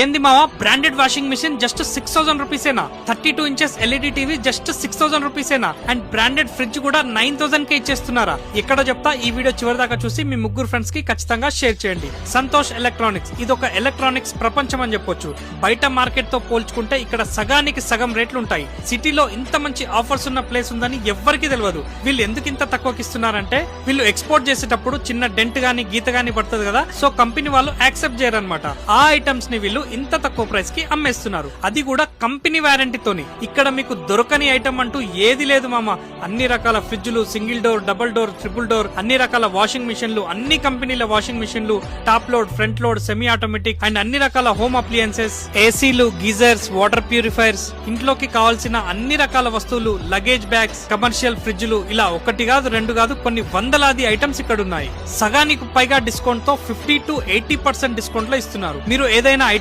ఏంది మావా? Branded washing machine just six thousand రూపీసేనా? Thirty two inches LED TV just six thousand రూపీసేనా? And branded fridge కూడా nine thousand కే ఇచ్చేస్తున్నారా? ఇక్కడ చెప్తా? ఈ వీడియో చివరి దాకా చూసి మీ ముగ్గురు ఫ్రెండ్స్కి ఖచ్చితంగా షేర్ చేయండి. సంతోష్ ఎలక్ట్రానిక్స్ ఇది ఒక ఎలక్ట్రానిక్స్ ప్రపంచం అని చెప్పొచ్చు. బయట మార్కెట్తో పోల్చుకుంటే ఇక్కడ సగానికి సగం రేట్లు ఉంటాయి. సిటీలో ఇంత మంచి ఆఫర్స్ ఉన్న ప్లేస్ ఉందని ఎవ్వరికీ తెలియదు వీళ్ళు ఎందుకు ఇంత తక్కువకి ఇస్తున్నారంటే వీళ్ళు ఎక్స్పోర్ట్ చేసేటప్పుడు చిన్న డెంట్ గానీ గీత గానీ పడుతుంది కదా సో కంపెనీ వాళ్ళు యాక్సెప్ట్ చేయరనమాట ఆ ఐటమ్స్ని వాళ్ళు ఇంత తక్కువ ప్రైస్కి అమ్మేస్తున్నారు. అది కూడా కంపెనీ వారంటీతోని ఇక్కడ మీకు దొరకని ఐటమ్ అంటూ ఏది లేదు మామ. అన్ని రకాల ఫ్రిడ్జ్లు single door double door triple door అన్ని రకాల వాషింగ్ మిషన్లు అన్ని కంపెనీల వాషింగ్ మిషన్లు top load front load semi automatic and అన్ని రకాల హోమ్ అప్లియన్సెస్ ఏసీలు గీజర్స్ వాటర్ ప్యూరిఫైర్స్ ఇంట్లోకి కావాల్సిన అన్ని రకాల వస్తువులు లగేజ్ బ్యాగ్స్ కమర్షియల్ ఫ్రిడ్జ్లు ఇలా ఒకటి కాదు రెండు కాదు కొన్ని వందలాది ఐటమ్స్ ఇక్కడ ఉన్నాయి. సగానికి పైగా డిస్కౌంట్తో ఫిఫ్టీ టు ఎయిటీ పర్సెంట్ డిస్కౌంట్లో ఇస్తున్నారు. మీరు ఏదైనా